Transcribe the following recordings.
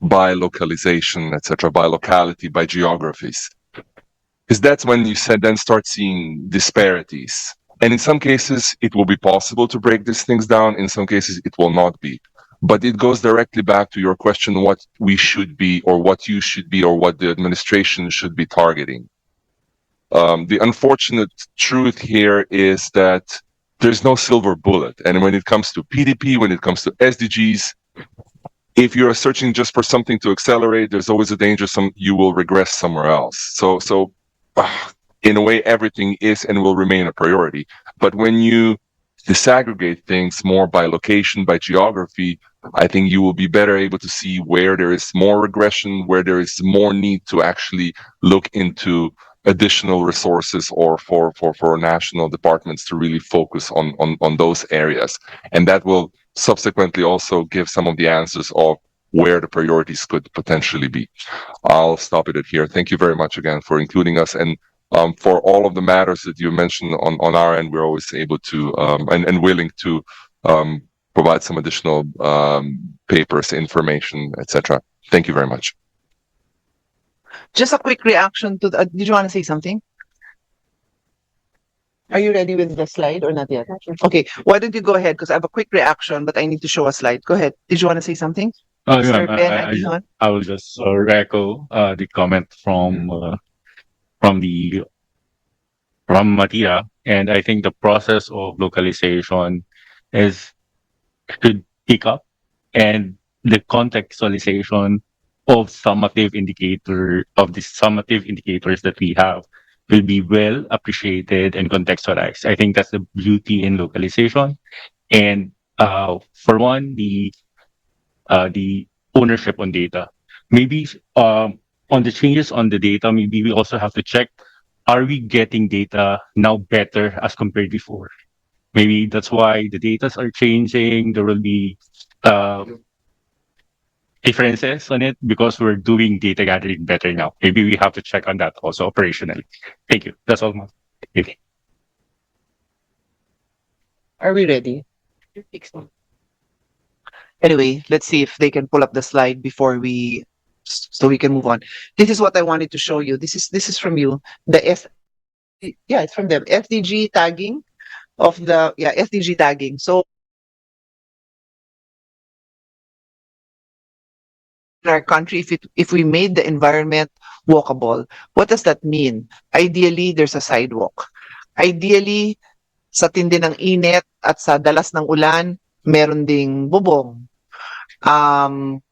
by localization, etc., by locality, by geographies. Because that's when you said then start seeing disparities. And in some cases, it will be possible to break these things down. In some cases, it will not be. But it goes directly back to your question what we should be, or what you should be, or what the administration should be targeting. Um, the unfortunate truth here is that there's no silver bullet. And when it comes to PDP, when it comes to SDGs, if you're searching just for something to accelerate, there's always a danger some you will regress somewhere else. So so uh, in a way everything is and will remain a priority. But when you disaggregate things more by location, by geography, I think you will be better able to see where there is more regression, where there is more need to actually look into additional resources or for for for national departments to really focus on on on those areas and that will subsequently also give some of the answers of where the priorities could potentially be. I'll stop it at here. Thank you very much again for including us. And um, for all of the matters that you mentioned on on our end we're always able to um, and, and willing to um, provide some additional um, papers information etc thank you very much. Just a quick reaction to the, uh, did you want to say something? Are you ready with the slide or not yet? Okay, why don't you go ahead? Because I have a quick reaction, but I need to show a slide. Go ahead. Did you want to say something? Uh, yeah, Mr. I, Ben I, Aguilar? I will just uh, echo uh, the comment from uh, from the from Matia, and I think the process of localization is should pick up, and the contextualization of summative indicator of the summative indicators that we have will be well appreciated and contextualized. I think that's the beauty in localization, and uh, for one, the uh, the ownership on data. Maybe um, on the changes on the data, maybe we also have to check, are we getting data now better as compared before? Maybe that's why the data are changing. There will be uh, differences on it because we're doing data gathering better now. Maybe we have to check on that also operationally. Thank you. That's all. Okay. Are we ready? Anyway, let's see if they can pull up the slide before we, so we can move on. This is what I wanted to show you. This is, this is from you. The F, yeah, it's from them. FDG tagging of the, yeah, FDG tagging. So in our country, if it, if we made the environment walkable, what does that mean? Ideally, there's a sidewalk. Ideally, sa tindi ng init at sa dalas ng ulan, meron ding bubong. Um,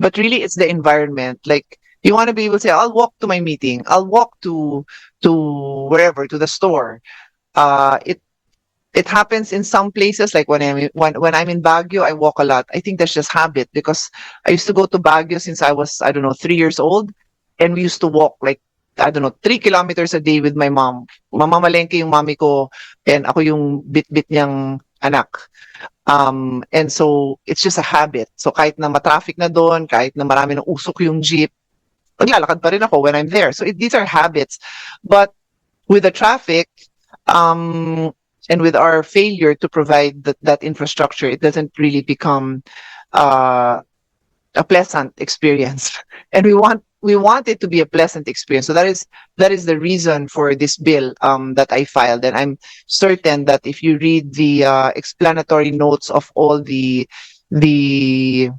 but really, it's the environment. Like, you want to be able to say, I'll walk to my meeting. I'll walk to, to wherever, to the store. Uh, it, it happens in some places, like when I'm, when, when I'm in Baguio, I walk a lot. I think that's just habit because I used to go to Baguio since I was, I don't know, three years old. And we used to walk like, I don't know, three kilometers a day with my mom. Mamamalengke yung mami ko and ako yung bit-bit niyang anak. Um, and so, it's just a habit. So, kahit na matraffic na doon, kahit na marami ng usok yung jeep, naglalakad pa rin ako when I'm there. So, it, these are habits. But with the traffic, um, and with our failure to provide that, that infrastructure, it doesn't really become uh, a pleasant experience. And we want we want it to be a pleasant experience. So that is that is the reason for this bill um, that I filed. And I'm certain that if you read the uh, explanatory notes of all the the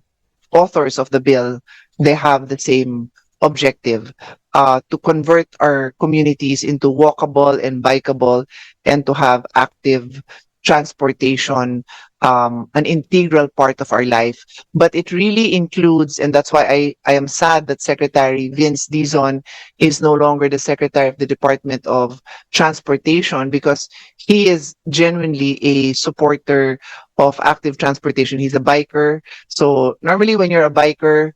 authors of the bill, they have the same objective uh, to convert our communities into walkable and bikeable and to have active transportation um, an integral part of our life. But it really includes and that's why I, I am sad that secretary vince dizon is no longer the secretary of the department of transportation because he is genuinely a supporter of active transportation. He's a biker. So normally when you're a biker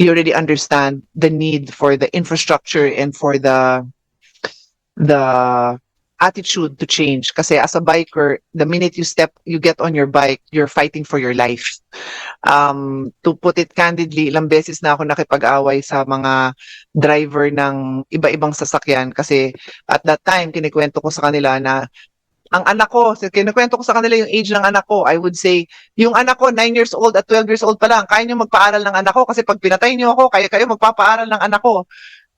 you already understand the need for the infrastructure and for the the attitude to change. Kasi as a biker the minute you step you get on your bike you're fighting for your life. Um to put it candidly ilang beses na ako nakipag-away sa mga driver ng iba-ibang sasakyan. Kasi at that time kinikwento ko sa kanila na ang anak ko, kinukwento ko sa kanila yung age ng anak ko, I would say, yung anak ko, 9 years old at 12 years old pa lang, kaya niyo magpaaral ng anak ko kasi pag pinatay niyo ako, kaya kayo magpapaaral ng anak ko.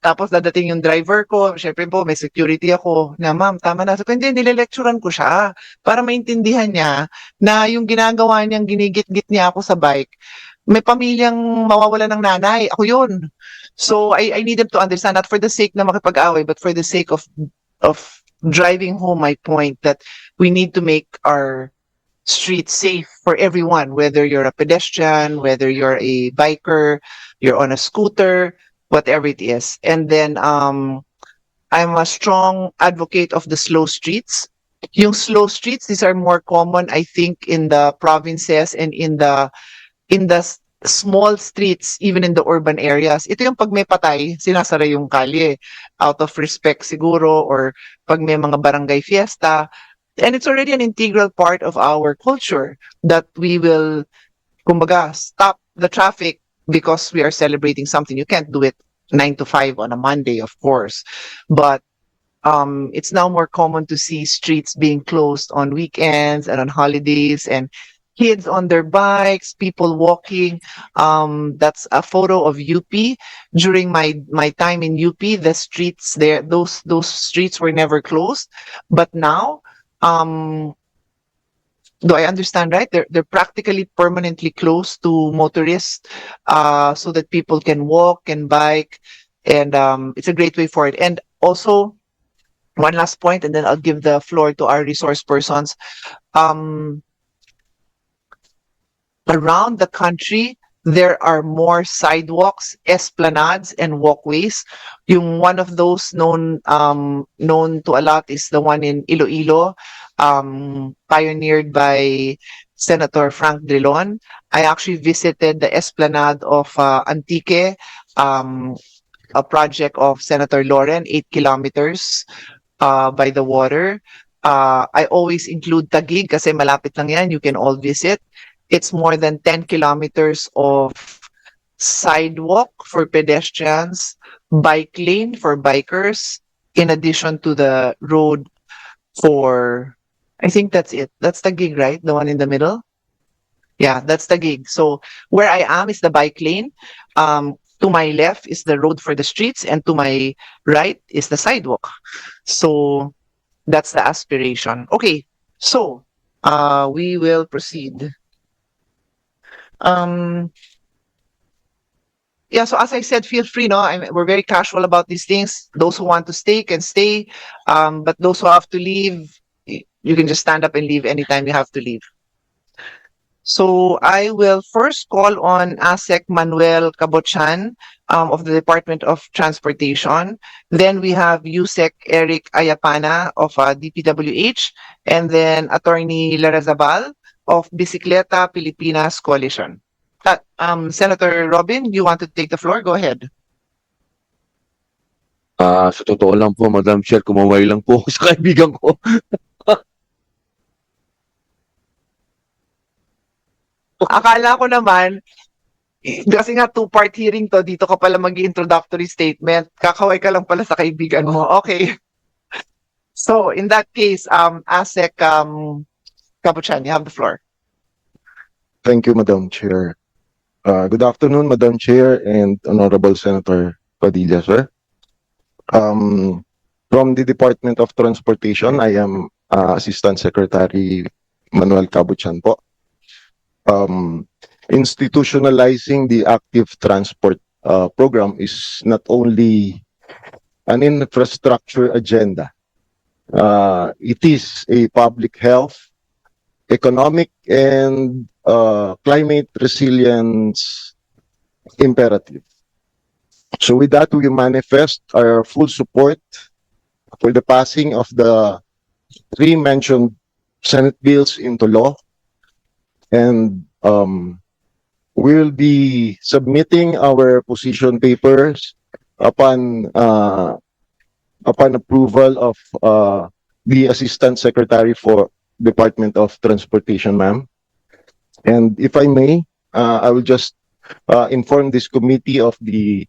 Tapos dadating yung driver ko, syempre po may security ako, na ma'am, tama na. So, hindi, nilelecturean ko siya para maintindihan niya na yung ginagawa niyang ginigit-git niya ako sa bike, may pamilyang mawawala ng nanay. Ako yun. So, I, I need them to understand, not for the sake na makipag-away, but for the sake of, of driving home my point that we need to make our streets safe for everyone, whether you're a pedestrian, whether you're a biker, you're on a scooter, whatever it is. And then um, I'm a strong advocate of the slow streets. Yung slow streets, these are more common, I think, in the provinces and in the in the small streets, even in the urban areas. Ito yung pag may patay, sinasara yung kalye out of respect siguro or pag may mga barangay fiesta. And it's already an integral part of our culture that we will, kumbaga, stop the traffic because we are celebrating something. You can't do it nine to five on a Monday, of course. But um, it's now more common to see streets being closed on weekends and on holidays and kids on their bikes, people walking. Um, that's a photo of UP during my my time in UP. The streets there, those those streets were never closed, but now, um, do I understand right? They're they're practically permanently closed to motorists, uh, so that people can walk and bike, and um, it's a great way for it. And also, one last point, and then I'll give the floor to our resource persons. Um, around the country, there are more sidewalks, esplanades, and walkways. Yung one of those known um, known to a lot is the one in Iloilo, um, pioneered by Senator Frank Drilon. I actually visited the esplanade of uh, Antique, um, a project of Senator Loren, eight kilometers uh, by the water. Uh, I always include Taguig kasi malapit lang yan. You can all visit. It's more than 10 kilometers of sidewalk for pedestrians, bike lane for bikers, in addition to the road for, I think that's it. That's the gig, right? The one in the middle? Yeah, that's the gig. So where I am is the bike lane. Um, to my left is the road for the streets and to my right is the sidewalk. So that's the aspiration. Okay, so uh, we will proceed. Um, yeah, so as I said, feel free, no? I we're very casual about these things. Those who want to stay can stay. Um, but those who have to leave, you can just stand up and leave anytime you have to leave. So I will first call on ASEC Manuel Cabochan um, of the Department of Transportation. Then we have USEC Eric Ayapana of uh, DPWH, and then Attorney Larazabal of Bicicleta Pilipinas Coalition. Uh, um, Senator Robin, you want to take the floor? Go ahead. Ah, sa totoo lang po, Madam Chair, kumaway lang po ako sa kaibigan ko. Akala ko naman, kasi nga two-part hearing to, dito ka pala mag-introductory statement. Kakaway ka lang pala sa kaibigan mo. Okay. So, in that case, um, ASEC, um, Kabuchan, you have the floor. Thank you, Madam Chair. Uh, good afternoon, Madam Chair and Honorable Senator Padilla, sir. Um, from the Department of Transportation, I am uh, Assistant Secretary Manuel Cabuchan po. Um, institutionalizing the active transport uh, program is not only an infrastructure agenda. Uh, it is a public health, economic and uh, climate resilience imperative. So with that, we manifest our full support for the passing of the three mentioned Senate bills into law. And um, we will be submitting our position papers upon uh, upon approval of uh, the Assistant Secretary for Department of Transportation, ma'am. And if I may, uh, I will just uh, inform this committee of the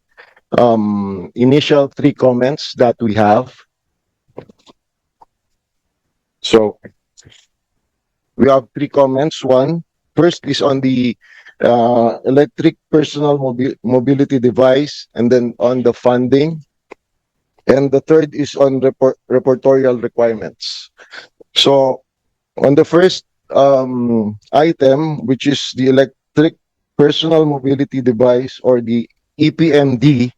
um, initial three comments that we have. So we have three comments. One, first is on the uh, electric personal mobi- mobility device, and then on the funding. And the third is on report reportorial requirements. So on the first um, item, which is the electric personal mobility device or the EPMD,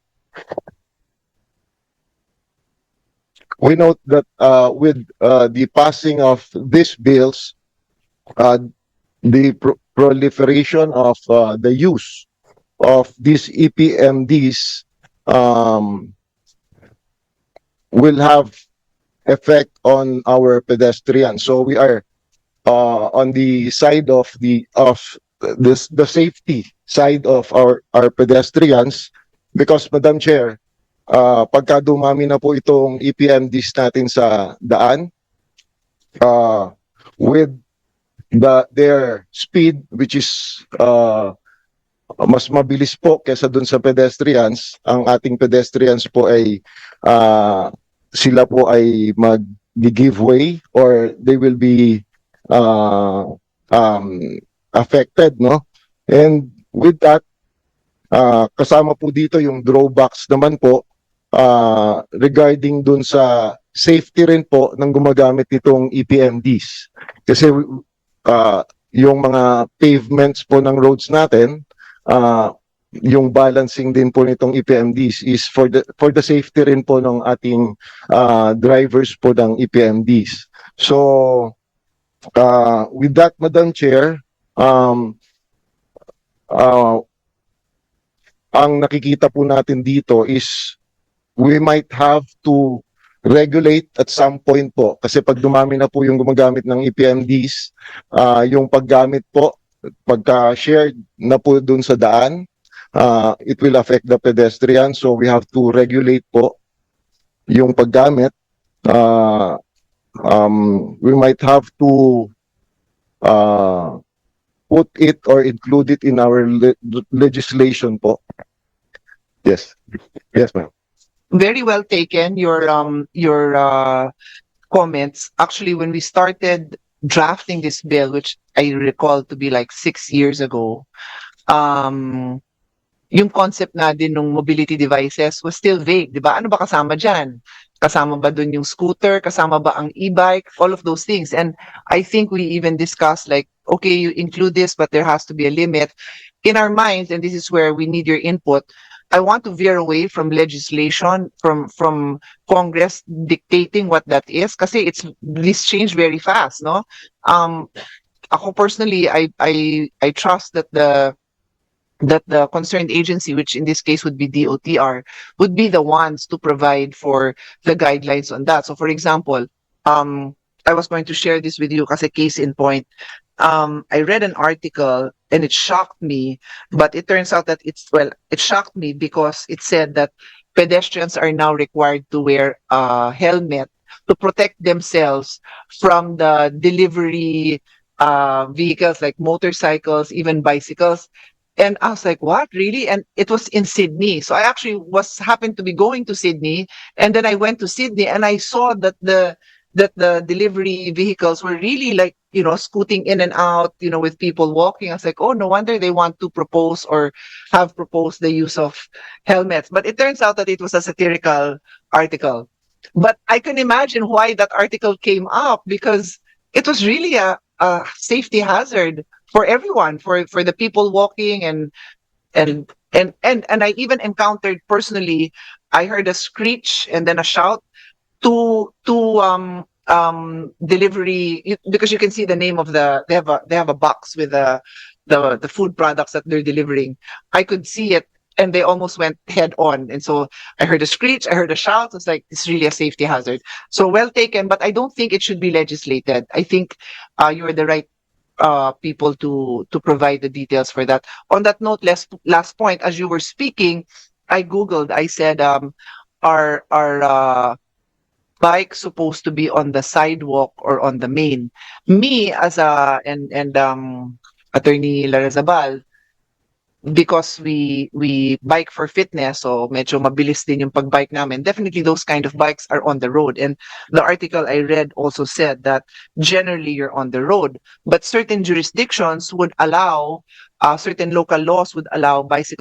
we note that uh, with uh, the passing of these bills, uh, the pro- proliferation of uh, the use of these EPMDs um, will have effect on our pedestrians. So we are uh, on the side of the of this the safety side of our our pedestrians because Madam Chair, uh, pagka dumami na po itong EPMDs natin sa daan, uh, with the their speed which is uh, mas mabilis po kesa dun sa pedestrians, ang ating pedestrians po ay uh, sila po ay mag give way or they will be uh, um, affected, no? And with that, uh, kasama po dito yung drawbacks naman po uh, regarding dun sa safety rin po ng gumagamit nitong EPMDs. Kasi uh, yung mga pavements po ng roads natin, uh, yung balancing din po nitong EPMDs is for the for the safety rin po ng ating uh, drivers po ng EPMDs. So uh, with that Madam Chair, um uh, ang nakikita po natin dito is we might have to regulate at some point po kasi pag dumami na po yung gumagamit ng EPMDs, uh, yung paggamit po pagka shared na po dun sa daan, uh, it will affect the pedestrian so we have to regulate po yung paggamit. Uh, um, we might have to uh, put it or include it in our le- legislation po. Yes. Yes, ma'am. very well taken your um your uh comments actually when we started drafting this bill which i recall to be like six years ago um yung concept na din ng mobility devices was still vague di ba? Ano ba kasama diyan kasama ba dun yung scooter? Kasama ba ang e-bike? All of those things. And i think we even discussed like okay you include this but there has to be a limit. In our minds and this is where we need your input I want to veer away from legislation, from from Congress dictating what that is, kasi it's this change very fast, no? Um, ako personally, I I I trust that the that the concerned agency, which in this case would be DOTR, would be the ones to provide for the guidelines on that. So, for example, um, I was going to share this with you kasi case in point. Um, I read an article and it shocked me but it turns out that it's well it shocked me because it said that pedestrians are now required to wear a helmet to protect themselves from the delivery uh, vehicles like motorcycles even bicycles and i was like what? Really? And it was in sydney. So i actually was happened to be going to sydney. And then i went to sydney and i saw that the that the delivery vehicles were really like you know scooting in and out you know with people walking. I was like oh no wonder they want to propose or have proposed the use of helmets. But it turns out that it was a satirical article. But i can imagine why that article came up because it was really a, a safety hazard for everyone for for the people walking and and and and and i even encountered personally i heard a screech and then a shout to to um um delivery because you can see the name of the they have a they have a box with the the the food products that they're delivering. I could see it and they almost went head on. And so i heard a screech i heard a shout it's like it's really a safety hazard. So well taken but i don't think it should be legislated. I think uh you're the right uh people to to provide the details for that. On that note last last point as you were speaking i googled i said um are are uh bike supposed to be on the sidewalk or on the main? Me as a and and um attorney Larazabal because we we bike for fitness so medyo mabilis din yung pagbike namin. Definitely those kind of bikes are on the road. And the article I read also said that generally you're on the road but certain jurisdictions would allow uh, certain local laws would allow bicycle